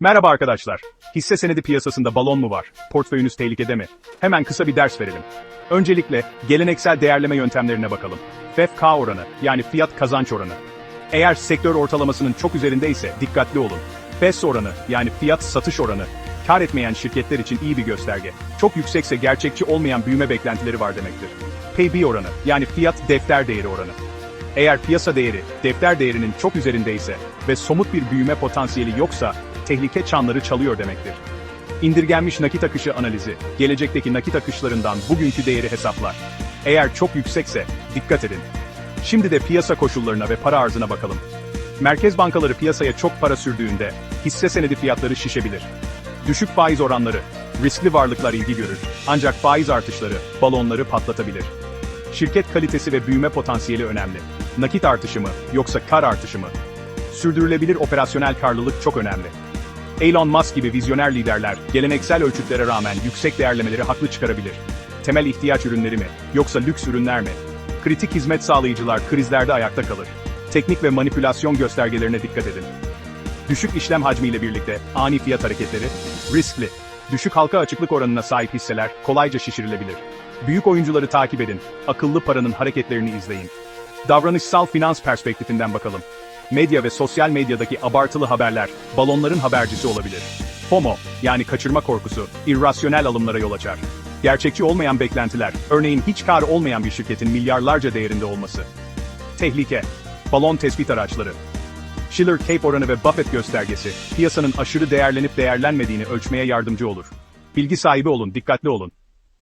Merhaba arkadaşlar. Hisse senedi piyasasında balon mu var? Portföyünüz tehlikede mi? Hemen kısa bir ders verelim. Öncelikle geleneksel değerleme yöntemlerine bakalım. FEFK oranı yani fiyat kazanç oranı. Eğer sektör ortalamasının çok üzerindeyse dikkatli olun. FES oranı yani fiyat satış oranı kar etmeyen şirketler için iyi bir gösterge. Çok yüksekse gerçekçi olmayan büyüme beklentileri var demektir. PB oranı yani fiyat defter değeri oranı. Eğer piyasa değeri, defter değerinin çok üzerindeyse ve somut bir büyüme potansiyeli yoksa, tehlike çanları çalıyor demektir. İndirgenmiş nakit akışı analizi, gelecekteki nakit akışlarından bugünkü değeri hesaplar. Eğer çok yüksekse, dikkat edin. Şimdi de piyasa koşullarına ve para arzına bakalım. Merkez bankaları piyasaya çok para sürdüğünde, hisse senedi fiyatları şişebilir. Düşük faiz oranları, riskli varlıklar ilgi görür. Ancak faiz artışları, balonları patlatabilir. Şirket kalitesi ve büyüme potansiyeli önemli. Nakit artışı mı, yoksa kar artışı mı? Sürdürülebilir operasyonel karlılık çok önemli. Elon Musk gibi vizyoner liderler, geleneksel ölçütlere rağmen yüksek değerlemeleri haklı çıkarabilir. Temel ihtiyaç ürünleri mi, yoksa lüks ürünler mi? Kritik hizmet sağlayıcılar krizlerde ayakta kalır. Teknik ve manipülasyon göstergelerine dikkat edin. Düşük işlem hacmiyle birlikte ani fiyat hareketleri, riskli. Düşük halka açıklık oranına sahip hisseler kolayca şişirilebilir. Büyük oyuncuları takip edin, akıllı paranın hareketlerini izleyin. Davranışsal finans perspektifinden bakalım. Medya ve sosyal medyadaki abartılı haberler, balonların habercisi olabilir. FOMO, yani kaçırma korkusu, irrasyonel alımlara yol açar. Gerçekçi olmayan beklentiler, örneğin hiç kar olmayan bir şirketin milyarlarca değerinde olması. Tehlike, balon tespit araçları, Schiller Cape oranı ve Buffett göstergesi, piyasanın aşırı değerlenip değerlenmediğini ölçmeye yardımcı olur. Bilgi sahibi olun, dikkatli olun.